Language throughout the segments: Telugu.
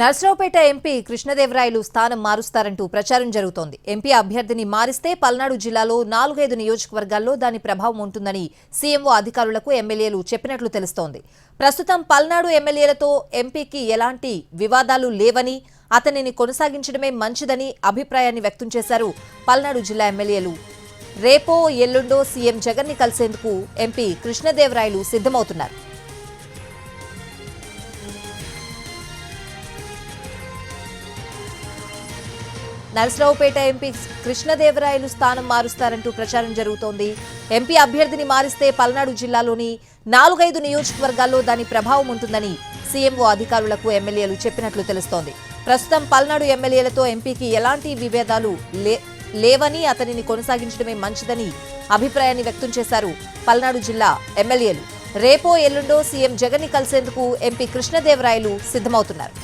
నర్సరావుపేట ఎంపీ కృష్ణదేవరాయలు స్థానం మారుస్తారంటూ ప్రచారం జరుగుతోంది. ఎంపీ అభ్యర్థిని మారిస్తే పల్నాడు జిల్లాలో నాలుగైదు నియోజకవర్గాల్లో దాని ప్రభావం ఉంటుందని సీఎంఓ అధికారులకు ఎమ్మెల్యేలు చెప్పినట్లు తెలుస్తోంది. ప్రస్తుతం పల్నాడు ఎమ్మెల్యేలతో ఎంపీకి ఎలాంటి వివాదాలు లేవని అతనిని కొనసాగించడమే మంచిదని అభిప్రాయాన్ని వ్యక్తం చేశారు పల్నాడు జిల్లా ఎమ్మెల్యేలు. రేపో ఎల్లుండో సీఎం జగన్ని కలిసేందుకు ఎంపీ కృష్ణదేవరాయలు సిద్ధమవుతున్నారు. నరసరావుపేట ఎంపీ కృష్ణదేవరాయలు స్థానం మారుస్తారంటూ ప్రచారం జరుగుతోంది. ఎంపీ అభ్యర్థిని మారిస్తే పల్నాడు జిల్లాలోని నాలుగైదు నియోజకవర్గాల్లో దాని ప్రభావం ఉంటుందని సీఎంఓ అధికారులకు ఎమ్మెల్యేలు చెప్పినట్లు తెలుస్తోంది. ప్రస్తుతం పల్నాడు ఎమ్మెల్యేలతో ఎంపీకి ఎలాంటి విభేదాలు లే లేవని అతనిని కొనసాగించడమే మంచిదని అభిప్రాయాన్ని వ్యక్తం చేశారు పల్నాడు జిల్లా ఎమ్మెల్యేలు. రేపో ఎల్లుండో సీఎం జగన్ని కలిసేందుకు ఎంపీ కృష్ణదేవరాయలు సిద్ధమవుతున్నారు.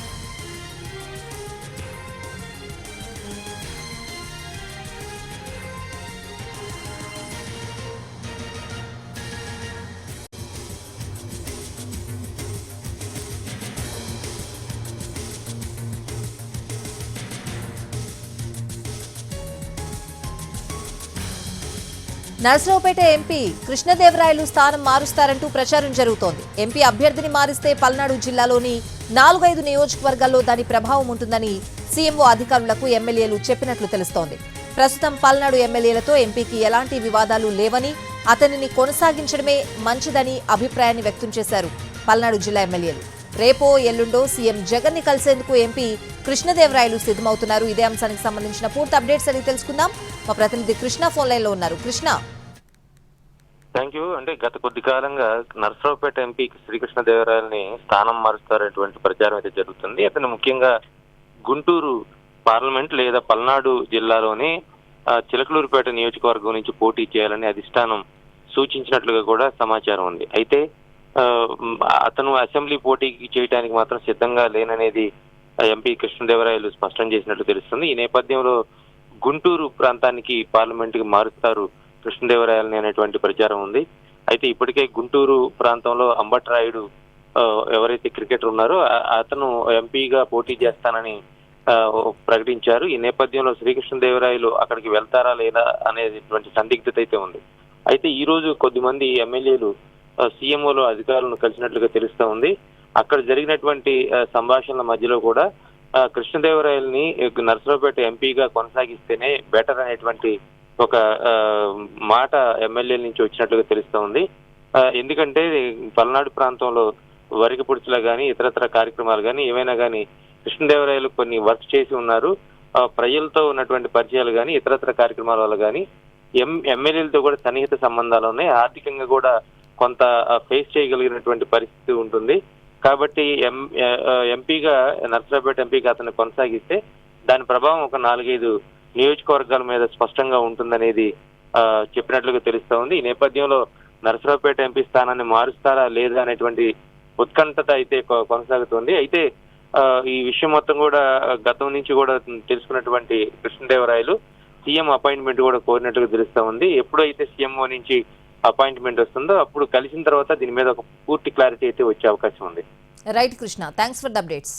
నరసరావుపేట ఎంపీ కృష్ణదేవరాయలు స్థానం మారుస్తారంటూ ప్రచారం జరుగుతోంది. ఎంపీ అభ్యర్థిని మారిస్తే పల్నాడు జిల్లాలోని నాలుగైదు నియోజకవర్గాల్లో దాని ప్రభావం ఉంటుందని సీఎంఓ అధికారులకు ఎమ్మెల్యేలు చెప్పినట్లు తెలుస్తోంది. ప్రస్తుతం పల్నాడు ఎమ్మెల్యేలతో ఎంపీకి ఎలాంటి వివాదాలు లేవని అతనిని కొనసాగించడమే మంచిదని అభిప్రాయాన్ని వ్యక్తం చేశారు పల్నాడు జిల్లా ఎమ్మెల్యేలు. రేపో ఎల్లుండో సీఎం జగన్ని కలిసేందుకు ఎంపీ కృష్ణదేవరాయలు సిద్ధమవుతున్నారు. ఇదే అంశానికి సంబంధించిన పూర్తి అప్డేట్స్ అని తెలుసుకుందాం. మా ప్రతినిధి కృష్ణ ఫోన్ లైన్లో ఉన్నారు. కృష్ణ. థ్యాంక్ యూ అంటే గత కొద్ది కాలంగా నర్సరావుపేట ఎంపీ శ్రీకృష్ణదేవరాయలని స్థానం మారుస్తారనేటువంటి ప్రచారం అయితే జరుగుతుంది. అతను ముఖ్యంగా గుంటూరు పార్లమెంట్ లేదా పల్నాడు జిల్లాలోని చిలకలూరుపేట నియోజకవర్గం నుంచి పోటీ చేయాలని అధిష్టానం సూచించినట్లుగా కూడా సమాచారం ఉంది. అయితే అతను అసెంబ్లీ పోటీకి చేయడానికి మాత్రం సిద్ధంగా లేననేది ఎంపీ కృష్ణదేవరాయలు స్పష్టం చేసినట్లు తెలుస్తుంది. ఈ నేపథ్యంలో గుంటూరు ప్రాంతానికి పార్లమెంట్కి మారుస్తారు కృష్ణదేవరాయలని అనేటువంటి ప్రచారం ఉంది. అయితే ఇప్పటికే గుంటూరు ప్రాంతంలో అంబట్రాయుడు ఎవరైతే క్రికెటర్ ఉన్నారో అతను ఎంపీగా పోటీ చేస్తానని ఆ, ప్రకటించారు. ఈ నేపథ్యంలో శ్రీకృష్ణదేవరాయలు అక్కడికి వెళ్తారా లేదా అనేటువంటి సందిగ్ధత అయితే ఉంది. అయితే ఈ రోజు కొద్దిమంది ఎమ్మెల్యేలు సీఎంఓలు అధికారులను కలిసినట్లుగా తెలుస్తా ఉంది. అక్కడ జరిగినటువంటి సంభాషణల మధ్యలో కూడా కృష్ణదేవరాయల్ని నర్సరావుపేట ఎంపీగా కొనసాగిస్తేనే బెటర్ అనేటువంటి ఒక ఆ, మాట ఎమ్మెల్యేల నుంచి వచ్చినట్లుగా తెలుస్తా ఉంది. ఆ, ఎందుకంటే పల్నాడు ప్రాంతంలో వరికి పుడుచులా కానీ ఇతరతర కార్యక్రమాలు కానీ ఏమైనా కానీ కృష్ణదేవరాయలు కొన్ని వర్క్ చేసి ఉన్నారు. ఆ, ప్రజలతో ఉన్నటువంటి పరిచయాలు కానీ ఇతరతర కార్యక్రమాల వల్ల కానీ ఎం ఎమ్మెల్యేలతో కూడా సన్నిహిత సంబంధాలు ఉన్నాయి. ఆర్థికంగా కూడా కొంత ఫేస్ చేయగలిగినటువంటి పరిస్థితి ఉంటుంది. కాబట్టి ఎం ఎంపీగా నర్సరావుపేట ఎంపీగా అతను కొనసాగిస్తే దాని ప్రభావం ఒక నాలుగైదు నియోజకవర్గాల మీద స్పష్టంగా ఉంటుందనేది చెప్పినట్లుగా తెలుస్తా ఉంది ఈ నేపథ్యంలో నరసరావుపేట ఎంపీ స్థానాన్ని మారుస్తారా లేదా అనేటువంటి ఉత్కంఠత అయితే కొనసాగుతుంది. అయితే ఈ విషయం మొత్తం కూడా గతం నుంచి కూడా తెలుసుకున్నటువంటి కృష్ణదేవరాయలు సీఎం అపాయింట్మెంట్ కూడా కోరినట్టుగా తెలుస్తా ఉంది ఎప్పుడైతే సీఎంఓ నుంచి అపాయింట్మెంట్ వస్తుందో అప్పుడు కలిసిన తర్వాత దీని మీద ఒక పూర్తి క్లారిటీ అయితే వచ్చే అవకాశం ఉంది. Right Krishna thanks for the updates